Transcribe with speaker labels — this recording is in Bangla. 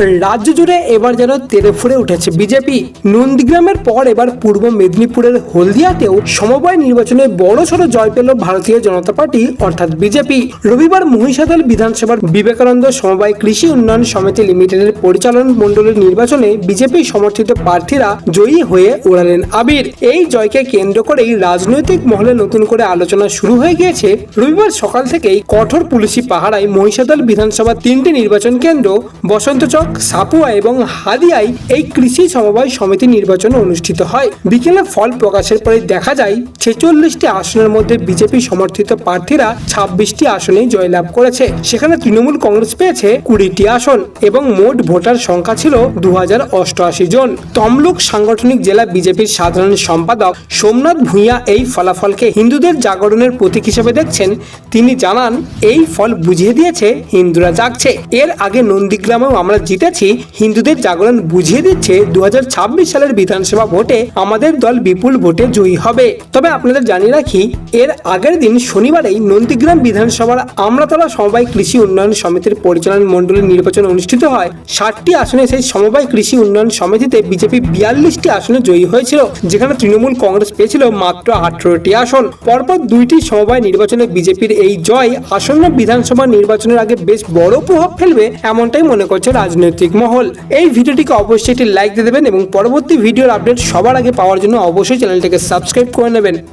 Speaker 1: রাজ্য জুড়ে এবার যেন তেরে ফুড়ে উঠেছে বিজেপি। নন্দীগ্রামের পর এবার পূর্ব মেদিনীপুরের হলদিয়াতেও সমবায় নির্বাচনে বড় সড়ো জয় পেল ভারতীয় জনতা পার্টি, অর্থাৎ বিজেপি। রবিবার মহিষাদল বিধানসভার বিবেকানন্দ সমবায় কৃষি উন্নয়ন সমিতি লিমিটেডের পরিচালন মণ্ডলের নির্বাচনে বিজেপি সমর্থিত প্রার্থীরা জয়ী হয়ে ওড়ালেন আবির। এই জয়কে কেন্দ্র করেই রাজনৈতিক মহলে নতুন করে আলোচনা শুরু হয়ে গিয়েছে। রবিবার সকাল থেকেই কঠোর পুলিশি পাহারায় মহিষাদল বিধানসভার তিনটি নির্বাচন কেন্দ্র, বসন্তচক সাপুয়া এবং হাদিয়ায় এই কৃষি সমবায় সমিতি নির্বাচন অনুষ্ঠিত হয়। বিকেলে ফল প্রকাশের পরে দেখা যায়, ছেচল্লিশটি আসনের মধ্যে বিজেপি সমর্থিত প্রার্থীরা ছাব্বিশটি আসনেই জয়লাভ করেছে। সেখানে তৃণমূল কংগ্রেস পেয়েছে কুড়িটি আসন এবং মোট ভোটার সংখ্যা ছিল দু হাজার অষ্টআশি জন। তমলুক সাংগঠনিক জেলা বিজেপির সাধারণ সম্পাদক সোমনাথ ভূঁইয়া এই ফলাফলকে হিন্দুদের জাগরণের প্রতীক হিসেবে দেখছেন। তিনি জানান, এই ফল বুঝিয়ে দিয়েছে হিন্দুরা জাগছে। এর আগে নন্দীগ্রামেও আমরা জিতেছি। হিন্দুদের জাগরণ বুঝিয়ে দিচ্ছে দু হাজার ছাব্বিশ সালের বিধানসভা ভোটে আমাদের দল বিপুল ভোটে জয়ী হবে। তবে আপনাদের জানিয়ে রাখি, এর আগের দিন শনিবারেই নন্দীগ্রাম বিধানসভার আমরাতলা সমবায় কৃষি উন্নয়ন সমিতির পরিচালন মণ্ডলের নির্বাচন অনুষ্ঠিত হয়। ষাটটি আসনে সেই সমবায় কৃষি উন্নয়ন সমিতিতে বিজেপি বিয়াল্লিশটি আসনে জয়ী হয়েছিল, যেখানে তৃণমূল কংগ্রেস পেয়েছিল মাত্র আঠারোটি আসন। পরপর দুইটি সমবায় নির্বাচনে বিজেপির এই জয় আসন্ন বিধানসভা নির্বাচনের আগে বেশ বড় প্রভাব ফেলবে, এমনটাই মনে করছে রাজনৈতিক মহল। এই ভিডিওটিকে অবশ্যই একটি লাইক দিয়ে দেবেন এবং পরবর্তী ভিডিওর আপডেট সবার আগে পাওয়ার জন্য অবশ্যই চ্যানেলটিকে সাবস্ক্রাইব করে নেবেন।